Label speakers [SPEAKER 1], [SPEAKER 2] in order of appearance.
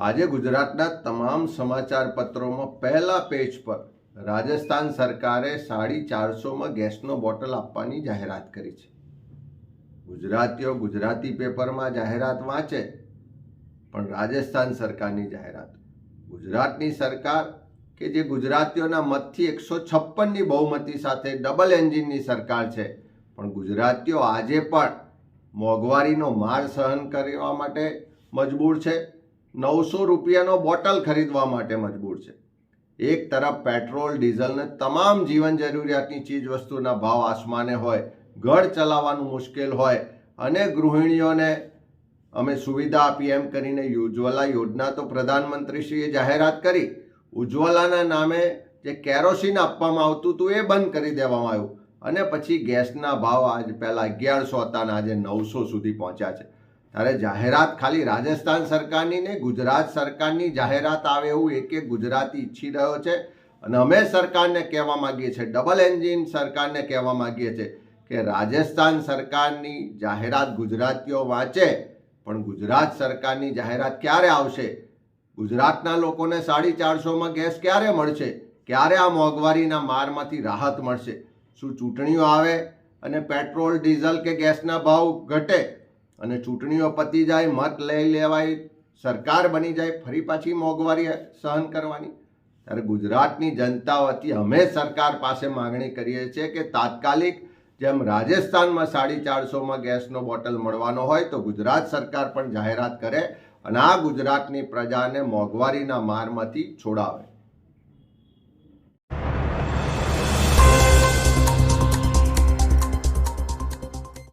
[SPEAKER 1] આજે ગુજરાતના તમામ સમાચાર પત્રોમાં પહેલા પેજ પર રાજસ્થાન સરકારે સાડી ચારસોમાં ગેસનો બોટલ આપવાની જાહેરાત કરી છે. ગુજરાતીઓ ગુજરાતી પેપરમાં જાહેરાત વાંચે, પણ રાજસ્થાન સરકારની જાહેરાત. ગુજરાતની સરકાર કે જે ગુજરાતીઓના મતથી એકસો છપ્પનની બહુમતી સાથે ડબલ એન્જિનની સરકાર છે, પણ ગુજરાતીઓ આજે પણ મોંઘવારીનો માર સહન કરવા માટે મજબૂર છે. નવસો રૂપિયાનો બોટલ ખરીદવા માટે મજબૂર છે. એક તરફ પેટ્રોલ ડીઝલને તમામ જીવન જરૂરિયાતની ચીજ વસ્તુના ભાવ આસમાને હોય, ઘર ચલાવવાનું મુશ્કેલ હોય અને ગૃહિણીઓને અમે સુવિધા આપી એમ કરીને ઉજ્જવલા યોજના તો પ્રધાનમંત્રીશ્રીએ જાહેરાત કરી. ઉજ્જવલાના નામે જે કેરોસીન આપવામાં આવતું હતું એ બંધ કરી દેવામાં આવ્યું. અને પછી ગેસના ભાવ આજ પહેલાં અગિયારસો હતા અને આજે નવસો સુધી પહોંચ્યા છે. ત્યારે જાહેરાત ખાલી રાજસ્થાન સરકારની ને ગુજરાત સરકારની જાહેરાત આવે એવું એક એક ગુજરાતી ઈચ્છી રહ્યો છે. અને અમે સરકારને કહેવા માગીએ છીએ, ડબલ એન્જિન સરકારને કહેવા માગીએ છીએ કે રાજસ્થાન સરકારની જાહેરાત ગુજરાતીઓ વાંચે, પણ ગુજરાત સરકારની જાહેરાત ક્યારે આવશે? ગુજરાતના લોકોને સાડી ચારસોમાં ગેસ ક્યારે મળશે? ક્યારે આ મોંઘવારીના મારમાંથી રાહત મળશે? શું ચૂંટણીઓ આવે અને પેટ્રોલ, ડીઝલ કે ગેસના ભાવ ઘટે? અને ચૂંટણીઓ પતી જાય, મત લઈ લેવાય, સરકાર બની જાય, ફરી પાછી મોંઘવારી સહન કરવાની. ત્યારે ગુજરાતની જનતા વતી અમે સરકાર પાસે માગણી કરીએ છીએ કે તાત્કાલિક જેમ રાજસ્થાનમાં સાડી ચારસોમાં ગેસનો બોટલ મળવાનો હોય, તો ગુજરાત સરકાર પણ જાહેરાત કરે અને આ ગુજરાતની પ્રજાને મોંઘવારીના મારમાંથી છોડાવે.